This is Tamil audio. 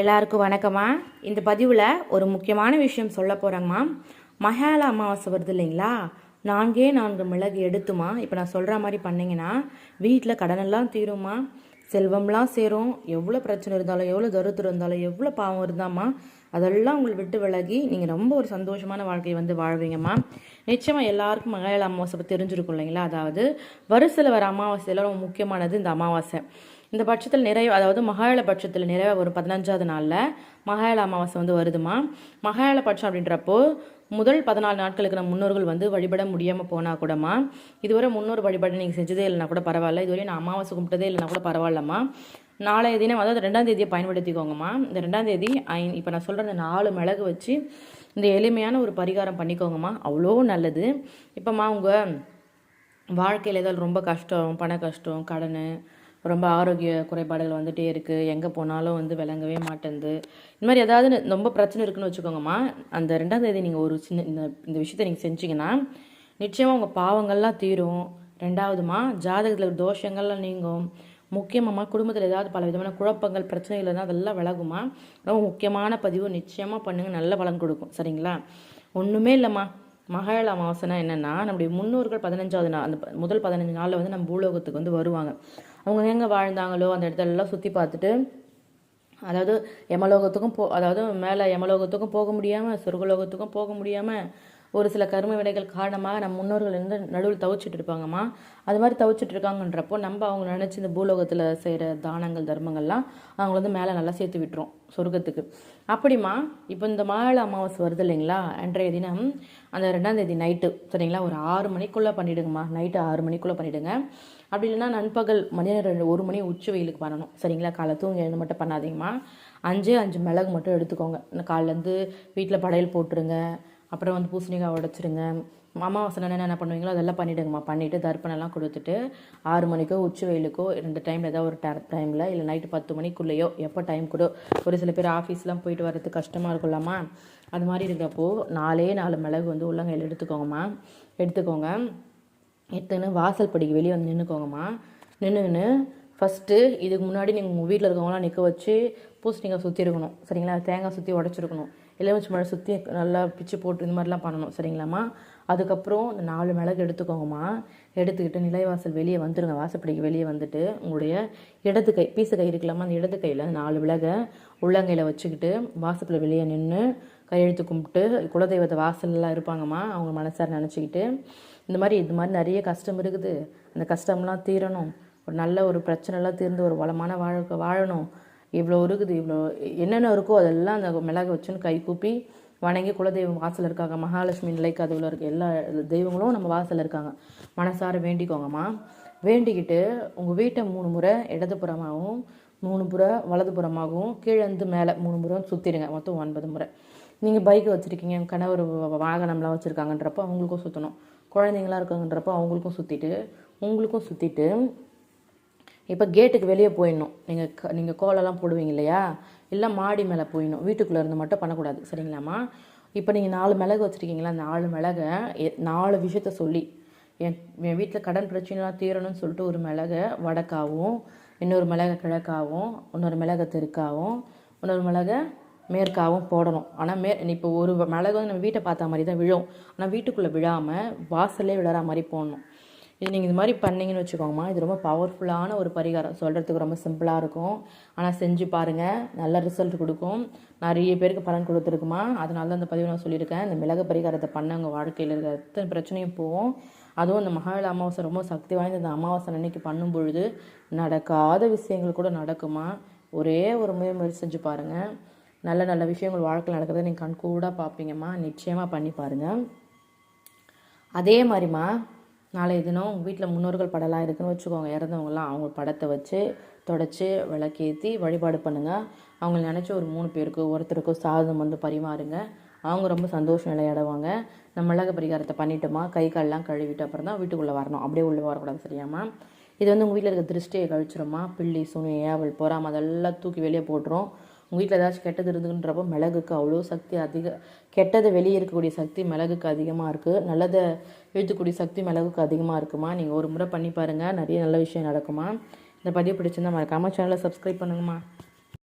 எல்லாருக்கும் வணக்கம்மா. இந்த பதிவில் ஒரு முக்கியமான விஷயம் சொல்ல போகிறேங்கம்மா மகால அமாவாசை வருது இல்லைங்களா? நான்கே நான்கு மிளகு எடுத்துமா? இப்போ நான் சொல்கிற மாதிரி பண்ணிங்கன்னா வீட்டில் கடனெல்லாம் தீருமா செல்வம்லாம் சேரும். எவ்வளோ பிரச்சனை இருந்தாலும் எவ்வளோ தருத்திரம் இருந்தாலும் எவ்வளோ பாவம் இருந்தாம்மா அதெல்லாம் உங்களை விட்டு விலகி நீங்கள் ரொம்ப ஒரு சந்தோஷமான வாழ்க்கையை வந்து வாழ்வீங்கம்மா. நிச்சயமாக எல்லாருக்கும் மகால அமாவாசை பற்றி தெரிஞ்சிருக்கும் இல்லைங்களா? அதாவது வருஷத்தில் வர அமாவாசையில் ரொம்ப முக்கியமானது இந்த அமாவாசை. இந்த பட்சத்தில் நிறைய அதாவது மகாயள பட்சத்தில் நிறைய ஒரு பதினஞ்சாவது நாளில் மகாயள அமாவாசை வந்து வருதுமா? மகாயள பட்சம் அப்படின்றப்போ முதல் பதினாலு நாட்களுக்கு நம்ம முன்னோர்கள் வந்து வழிபட முடியாமல் போனால் கூடமா? இதுவரை முன்னோர் வழிபாடு நீங்கள் செஞ்சதே இல்லைனா கூட பரவாயில்ல. இதுவரை நான் அமாவாசை கும்பிட்டதே இல்லைனா கூட பரவாயில்லம்மா. நாளைய தினம் அதாவது ரெண்டாம் தேதியை பயன்படுத்திக்கோங்கம்மா. இந்த ரெண்டாம் தேதி ஐ இப்போ நான் சொல்கிற இந்த நாலு மிளகு வச்சு இந்த எளிமையான ஒரு பரிகாரம் பண்ணிக்கோங்கம்மா. அவ்வளோ நல்லது. இப்போம்மா உங்கள் வாழ்க்கையில் ஏதாவது ரொம்ப கஷ்டம் பண கஷ்டம் கடன் ரொம்ப ஆரோக்கிய குறைபாடுகள் வந்துகிட்டே இருக்குது எங்கே போனாலும் வந்து விளங்கவே மாட்டேங்குது இந்த மாதிரி ஏதாவது ரொம்ப பிரச்சனை இருக்குன்னு வச்சுக்கோங்கம்மா. அந்த ரெண்டாம் தேதி நீங்கள் ஒரு சின்ன இந்த இந்த விஷயத்தை நீங்கள் செஞ்சிங்கன்னா நிச்சயமாக உங்கள் பாவங்கள்லாம் தீரும். ரெண்டாவதுமா ஜாதகத்தில் தோஷங்கள்லாம் நீங்கும். முக்கியமாக குடும்பத்தில் ஏதாவது பல விதமான குழப்பங்கள் பிரச்சனைகள் இருந்தால் அதெல்லாம் விலகுமா ரொம்ப முக்கியமான பதிவு. நிச்சயமாக பண்ணுங்கள் நல்ல பலன் கொடுக்கும். சரிங்களா? ஒன்றுமே இல்லைம்மா. மகாள அமாவாசைனா என்னென்னா நம்முடைய முன்னோர்கள் பதினஞ்சாவது நாள் அந்த முதல் பதினஞ்சு நாளில் வந்து நம்ம பூலோகத்துக்கு வந்து வருவாங்க. அவங்க எங்கே வாழ்ந்தாங்களோ அந்த இடத்துலலாம் சுற்றி பார்த்துட்டு அதாவது யமலோகத்துக்கும் போ அதாவது மேலே யமலோகத்துக்கும் போக முடியாமல் சொர்க்கலோகத்துக்கும் போக முடியாமல் ஒரு சில கரும வினைகள் காரணமாக நம்ம முன்னோர்கள் வந்து நடுவில் தவிச்சிட்டு இருப்பாங்கம்மா. அது மாதிரி தவிச்சிட்டு இருக்காங்கன்றப்போ நம்ம அவங்க நினச்சி இந்த பூலோகத்தில் செய்கிற தானங்கள் தர்மங்கள்லாம் அவங்க வந்து மேலே நல்லா சேர்த்து விட்டுரும் சொர்க்கத்துக்கு. அப்படிமா இப்போ இந்த மாலை அமாவாசை வருது இல்லைங்களா? அன்றைய தினம் அந்த ரெண்டாம் தேதி நைட்டு சரிங்களா? ஒரு ஆறு மணிக்குள்ளே பண்ணிவிடுங்கம்மா நைட்டு ஆறு மணிக்குள்ளே பண்ணிவிடுங்க அப்படி இல்லைன்னா நண்பகல் மணி ரெண்டு ஒரு மணி உச்சி வெயிலுக்கு பண்ணணும். சரிங்களா? காலை தூங்கி எழுந்து மட்டும் பண்ணாதீங்கம்மா. அஞ்சே அஞ்சு மிளகு மட்டும் எடுத்துக்கோங்க. காலிலேருந்து வீட்டில் படையல் போட்டுருங்க. அப்புறம் வந்து பூசணிக்காய் உடச்சிருங்க. அமாவாசை என்ன என்ன பண்ணுவீங்களோ அதெல்லாம் பண்ணிவிடுங்கம்மா பண்ணிவிட்டு தர்ப்பணம்லாம் கொடுத்துட்டு ஆறு மணிக்கோ உச்சி வெயிலுக்கோ ரெண்டு டைமில் ஏதாவது ஒரு டைமில் இல்லை நைட்டு பத்து மணிக்குள்ளேயோ எப்போ டைம் கூட ஒரு சில பேர் ஆஃபீஸ்லாம் போயிட்டு வர்றது கஷ்டமாக இருக்கும்லாமா அது மாதிரி இருக்கிறப்போ நாலே நாலு மிளகு வந்து உள்ளங்கையில் எடுத்துக்கோங்கம்மா. எடுத்துக்கோங்க. எடுத்துன்னு வாசல் படிக்கு வெளியே வந்து நின்றுக்கோங்கம்மா நின்றுன்னு ஃபஸ்ட்டு இதுக்கு முன்னாடி நீங்கள் உங்கள் வீட்டில் இருக்கவங்களாம் நிற்க வச்சு பூசணிக்காய் சுற்றி இருக்கணும். சரிங்களா? தேங்காய் சுற்றி உடச்சிருக்கணும். எலுமிச்சி மழை சுற்றி நல்லா பிச்சு போட்டு இந்த மாதிரிலாம் பண்ணணும் சரிங்களாம்மா? அதுக்கப்புறம் இந்த நாலு மிளகு எடுத்துக்கோங்கம்மா. எடுத்துக்கிட்டு நிலைவாசல் வெளியே வந்துடுங்க வாசப்படிக்கு வெளியே வந்துட்டு உங்களுடைய இடது கை பீசு கை இருக்கலாமா அந்த இடது கையில் நாலு மிளகை உள்ளங்கையில் வச்சுக்கிட்டு வாசப்பில் வெளியே நின்று கையெழுத்து கும்பிட்டு குலதெய்வத்தை வாசல்லாம் இருப்பாங்கம்மா அவங்க மனசார நினச்சிக்கிட்டு. இந்த மாதிரி இது மாதிரி நிறைய கஷ்டம் இருக்குது. அந்த கஷ்டம்லாம் தீரணும். ஒரு நல்ல ஒரு பிரச்சனைலாம் தீர்ந்து ஒரு வளமான வாழ்க்கை வாழணும். இவ்வளோ இருக்குது இவ்வளோ என்னென்ன இருக்கோ அதெல்லாம் அந்த மிளகு வச்சுன்னு கை கூப்பி வணங்கி குலதெய்வம் வாசல் இருக்காங்க. மகாலட்சுமி நிலைக்கு அதுவில் இருக்க எல்லா தெய்வங்களும் நம்ம வாசலில் இருக்காங்க. மனசார வேண்டிக்கோங்கம்மா. வேண்டிக்கிட்டு உங்கள் வீட்டை மூணு முறை இடதுபுறமாகவும் மூணு புறம் வலதுபுறமாகவும் கீழேந்து மேலே மூணு முறை சுற்றிடுங்க மொத்தம் ஒன்பது முறை. நீங்கள் பைக்கை வச்சுருக்கீங்க கணவர் வாகனம்லாம் வச்சுருக்காங்கன்றப்போ அவங்களுக்கும் சுற்றணும் குழந்தைங்களாம் இருக்காங்கன்றப்போ அவங்களுக்கும் சுற்றிட்டு உங்களுக்கும் சுற்றிட்டு இப்போ கேட்டுக்கு வெளியே போயிடணும். நீங்கள் க நீங்கள் கோலெல்லாம் போடுவீங்க இல்லையா? இல்லை மாடி மேலே போயிடணும். வீட்டுக்குள்ளே இருந்து மட்டும் பண்ணக்கூடாது. சரிங்களாம்மா? இப்போ நீங்கள் நாலு மிளகு வச்சுருக்கீங்களா? நாலு மிளகை நாலு விஷயத்த சொல்லி. என் என் வீட்டில் கடன் பிரச்சனைலாம் தீரணும்னு சொல்லிட்டு ஒரு மிளகை வடக்காகவும் இன்னொரு மிளகை கிழக்காகவும் இன்னொரு மிளகை தெற்காகவும் இன்னொரு மிளகை மேற்காவும் போடணும். ஆனால் மே இப்போ ஒரு மிளகு வந்து நம்ம வீட்டை பார்த்த மாதிரி தான் விழும். ஆனால் வீட்டுக்குள்ளே விழாமல் வாசல்லே விழற மாதிரி போடணும். இது நீங்கள் இது மாதிரி பண்ணிங்கன்னு வச்சுக்கோங்கம்மா இது ரொம்ப பவர்ஃபுல்லான ஒரு பரிகாரம். சொல்கிறதுக்கு ரொம்ப சிம்பிளாக இருக்கும். ஆனால் செஞ்சு பாருங்கள் நல்ல ரிசல்ட் கொடுக்கும். நிறைய பேருக்கு பலன் கொடுத்துருக்குமா. அதனால தான் அந்த பதிவு நான் சொல்லியிருக்கேன். இந்த மிளகு பரிகாரத்தை பண்ண உங்கள் வாழ்க்கையில் இருக்கிற அத்தனை பிரச்சனையும் போகும். அதுவும் இந்த மகால அமாவாசை ரொம்ப சக்தி வாய்ந்த இந்த அமாவாசை அன்னைக்கு பண்ணும் பொழுது நடக்காத விஷயங்கள் கூட நடக்குமா? ஒரே ஒரு முயற்சி செஞ்சு பாருங்கள் நல்ல நல்ல விஷயங்கள் வாழ்க்கையில் நடக்கிறத நீங்கள் கண்கூடாக பார்ப்பீங்கம்மா. நிச்சயமாக பண்ணி பாருங்கள் அதே மாதிரிம்மா நாளைய தினம் உங்கள் வீட்டில் முன்னோர்கள் படலாம் இருக்குன்னு வச்சுக்கோங்க. இறந்தவங்களாம் அவங்க படத்தை வச்சு தொடச்சி விளக்கேற்றி வழிபாடு பண்ணுங்கள் அவங்க நினச்ச ஒரு மூணு பேருக்கு ஒருத்தருக்கும் சாதம் வந்து பரிமாறுங்க. அவங்க ரொம்ப சந்தோஷம் விளையாடுவாங்க நம்ம மிளகு பரிகாரத்தை பண்ணிட்டோமா? கை கால்லாம் கழுவிட்டு அப்புறம் தான் வீட்டுக்குள்ளே வரணும். அப்படியே உள்ளே வரக்கூடாது சரியாமா இது வந்து உங்கள் வீட்டில் இருக்க திருஷ்டியை கழிச்சிருமா? பிள்ளி சுனி ஏவல் பொறாம அதெல்லாம் தூக்கி வெளியே போட்டுரும். உங்கள் வீட்டில் ஏதாச்சும் கெட்டது இருந்துன்றப்போ மிளகுக்கு அவ்வளோ சக்தி அதிக கெட்டதை வெளியே இருக்கக்கூடிய சக்தி மிளகுக்கு அதிகமாக இருக்குது நல்லதை எழுத்துக்கூடிய சக்தி மிளகுக்கு அதிகமாக இருக்குமா? நீங்கள் ஒரு முறை பண்ணி பாருங்கள் நிறைய நல்ல விஷயம் நடக்குமா? இந்த பதிவு பிடிச்சிருந்தா மறக்காமல் சேனலை சப்ஸ்கிரைப் பண்ணுங்கம்மா.